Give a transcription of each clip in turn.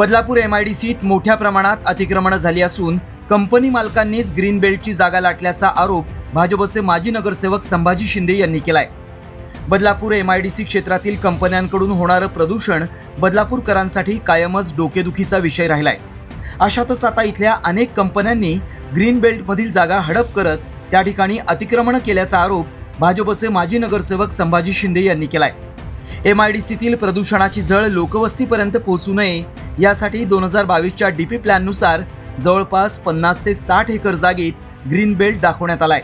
Badlapur M I D सीत मोठ्या प्रमाणात अतिक्रमणं झाली असून कंपनी मालकांनीच ग्रीन बेल्टची जागा लाटल्याचा आरोप भाजपचे माजी नगरसेवक संभाजी शिंदे यांनी केलाय. Badlapur M I D C क्षेत्रातील कंपन्यांकडून होणारं प्रदूषण बदलापूरकरांसाठी कायमच डोकेदुखीचा विषय राहिलाय. अशातच आता इथल्या अनेक कंपन्यांनी ग्रीन बेल्टमधील जागा हडप करत त्या ठिकाणी अतिक्रमण केल्याचा आरोप भाजपचे माजी नगरसेवक संभाजी शिंदे यांनी केलाय. एम आय डी सीतील प्रदूषणाची झळ लोकवस्तीपर्यंत पोहोचू नये यासाठी दोन हजार बावीसच्या डी पी प्लॅननुसार जवळपास पन्नास ते साठ एकर जागेत ग्रीन बेल्ट दाखवण्यात आलाय.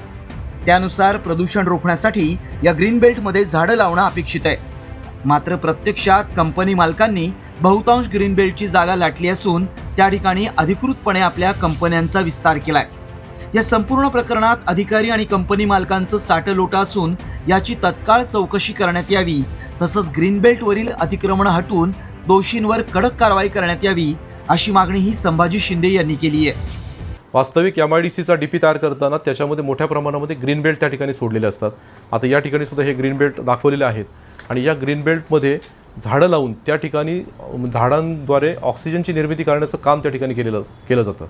त्यानुसार प्रदूषण रोखण्यासाठी या ग्रीन बेल्टमध्ये झाडं लावणं अपेक्षित आहे. मात्र प्रत्यक्षात कंपनी मालकांनी बहुतांश ग्रीन बेल्टची जागा लाटली असून त्या ठिकाणी अधिकृतपणे आपल्या कंपन्यांचा विस्तार केलाय. या संपूर्ण प्रकरणात अधिकारी आणि कंपनी मालकांचं साठं लोटं असून याची तत्काळ चौकशी करण्यात यावी तसंच ग्रीन बेल्टवरील अतिक्रमण हटवून दोषींवर कडक कारवाई करण्यात यावी अशी मागणीही संभाजी शिंदे यांनी केली आहे. वास्तविक एम आय डी सीचा डी पी तयार करताना त्याच्यामध्ये मोठ्या प्रमाणामध्ये ग्रीन बेल्ट त्या ठिकाणी सोडलेले असतात. आता या ठिकाणी सुद्धा हे ग्रीन बेल्ट दाखवलेले आहेत. आणि या ग्रीन बेल्टमध्ये झाडं लावून त्या ठिकाणी झाडांद्वारे ऑक्सिजनची निर्मिती करण्याचं काम त्या ठिकाणी केलेलं केलं जातं.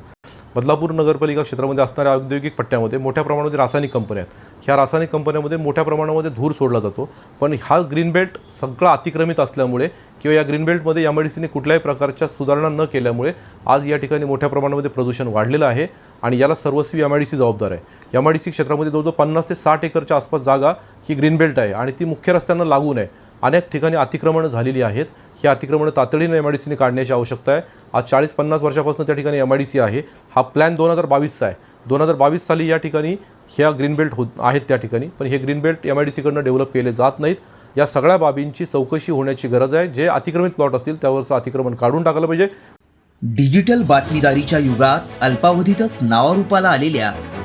बदलापूर नगरपालिका क्षेत्रामध्ये असणाऱ्या औद्योगिक पट्ट्यामध्ये मोठ्या प्रमाणामध्ये रासायनिक कंपन्या आहेत. ह्या रासायनिक कंपन्यामध्ये मोठ्या प्रमाणामध्ये धूर सोडला जातो. पण हा ग्रीन बेल्ट सगळा अतिक्रमित असल्यामुळे किंवा या ग्रीन बेल्टमध्ये एम आय डी सीने कुठल्याही प्रकारच्या सुधारणा न केल्यामुळे आज या ठिकाणी मोठ्या प्रमाणामध्ये प्रदूषण वाढलेलं आहे आणि याला सर्वस्वी एम आय डी सी जबाबदार आहे. एम आय डी सी क्षेत्रामध्ये जवळजवळ पन्नास ते साठ एकरच्या आसपास जागा ही ग्रीन बेल्ट आहे आणि ती मुख्य रस्त्यांना लागून आहे अनेक ठिकाणी अतिक्रमणं झालेली आहेत. ही अतिक्रमणं तातडीनं एम आय डी सीने काढण्याची आवश्यकता आहे. आज चाळीस पन्नास वर्षापासून त्या ठिकाणी एम आय डी सी आहे. हा प्लॅन दोन हजार बावीसचा आहे. दोन हजार बावीस साली या ठिकाणी ह्या ग्रीन बेल्ट होत आहेत त्या ठिकाणी. पण हे green belt M I D सीकडनं develop केले जात नाहीत. या सगळ्या बाबींची चौकशी होण्याची गरज आहे. जे अतिक्रमित प्लॉट असतील त्यावरचं अतिक्रमण काढून टाकलं पाहिजे. डिजिटल बातमीदारीच्या युगात अल्पावधीतच नावारूपाला आलेल्या